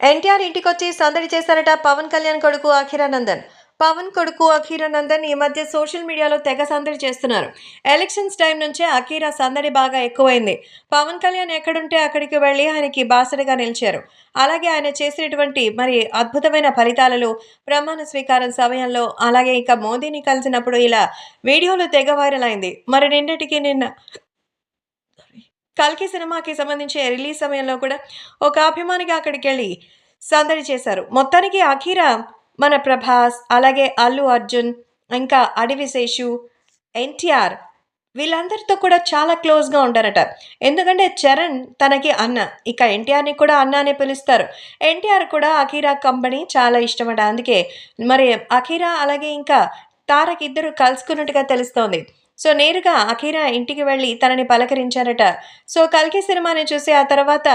ఎన్టీఆర్ ఇంటికొచ్చి సందడి చేశారట పవన్ కళ్యాణ్ కొడుకు అఖిరానందన్. పవన్ కొడుకు అఖీరానందన్ ఈ మధ్య సోషల్ మీడియాలో తెగ సందడి చేస్తున్నారు. ఎలక్షన్స్ టైం నుంచే అఖీరా సందడి బాగా ఎక్కువైంది. పవన్ కళ్యాణ్ ఎక్కడుంటే అక్కడికి వెళ్ళి ఆయనకి బాసడిగా నిలిచారు. అలాగే ఆయన చేసినటువంటి మరి అద్భుతమైన ఫలితాలలో ప్రమాణ స్వీకారం సమయంలో అలాగే ఇక మోదీని కలిసినప్పుడు ఇలా వీడియోలు తెగ వైరల్ అయింది. మరి నిన్నటికి నిన్న కల్కి సినిమాకి సంబంధించి రిలీజ్ సమయంలో కూడా ఒక అభిమానిగా అక్కడికి వెళ్ళి సందడి చేశారు. మొత్తానికి అఖీరా మన ప్రభాస్ అలాగే అల్లు అర్జున్ ఇంకా అడివిశేషు ఎన్టీఆర్ వీళ్ళందరితో కూడా చాలా క్లోజ్గా ఉంటారట. ఎందుకంటే చరణ్ తనకి అన్న ఇక ఎన్టీఆర్ని కూడా అన్న అనే పిలుస్తారు. ఎన్టీఆర్ కూడా అఖీరా కంపెనీ చాలా ఇష్టమట. అందుకే మరి అఖీరా అలాగే ఇంకా తారక్ ఇద్దరు కలుసుకున్నట్టుగా తెలుస్తోంది. సో నేరుగా అఖీరా ఇంటికి వెళ్ళి తనని పలకరించారట. సో కల్కి సినిమాని చూసి ఆ తర్వాత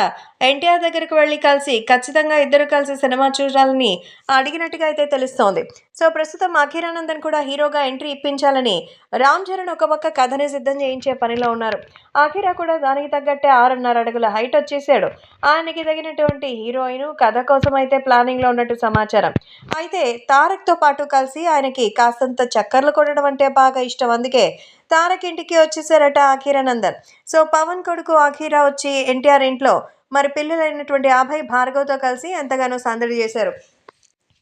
ఎన్టీఆర్ దగ్గరకు వెళ్ళి కలిసి ఖచ్చితంగా ఇద్దరు కలిసి సినిమా చూడాలని అడిగినట్టుగా అయితే తెలుస్తోంది. సో ప్రస్తుతం అఖీరానందన్ కూడా హీరోగా ఎంట్రీ ఇప్పించాలని రామ్ చరణ్ ఒక పక్క కథని సిద్ధం చేయించే పనిలో ఉన్నారు. అఖీరా కూడా దానికి తగ్గట్టే ఆరున్నర అడుగుల హైట్ వచ్చేసాడు. ఆయనకి తగినటువంటి హీరోయిన్ కథ కోసం అయితే ప్లానింగ్లో ఉన్నట్టు సమాచారం. అయితే తారక్తో పాటు కలిసి ఆయనకి కాస్తంత చక్కర్లు కొట్టడం అంటే బాగా ఇష్టం. అందుకే తారక్ ఇంటికి వచ్చేసారట అఖీరానందన్ సో పవన్ కొడుకు అఖీరా వచ్చి ఎన్టీఆర్ ఇంట్లో మరి పిల్లలైనటువంటి అభయ్ భార్గవ్తో కలిసి ఎంతగానో సందడి చేశారు.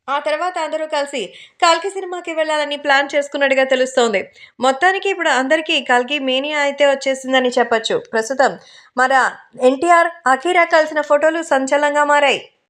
ఆ తర్వాత అందరూ కలిసి కల్కి సినిమాకి వెళ్ళాలని ప్లాన్ చేసుకున్నట్టుగా తెలుస్తోంది. మొత్తానికి ఇప్పుడు అందరికీ కల్కి మేనియా అయితే వచ్చేసిందని చెప్పచ్చు. ప్రస్తుతం మన ఎన్టీఆర్ అఖీరా కలిసిన ఫోటోలు సంచలనంగా మారాయి.